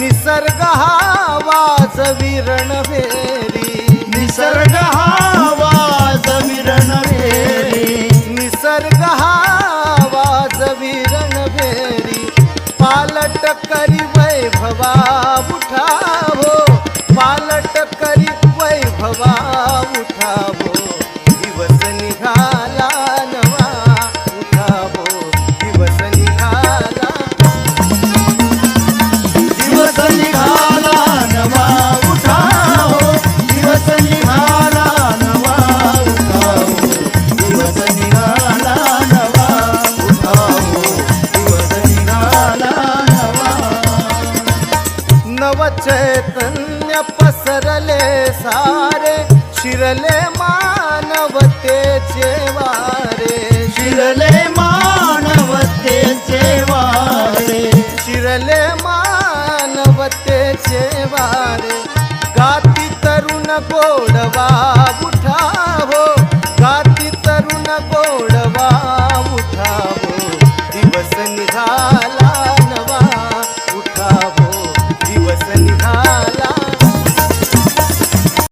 निसर्ग हा वाजविरण फेरी. निसर्ग हा वाज विरण फेरी. निसर्ग हा वाजविरण फेरी. पालट करी वैभवा उठावो. पालट करी वैभवा उठावो. नव चैतन्य पसरले सारे शिरले मानवतेचे वारे शिरले मानवतेचे वारे शिरले मानवतेचे वारे गाती तरुण गोडवा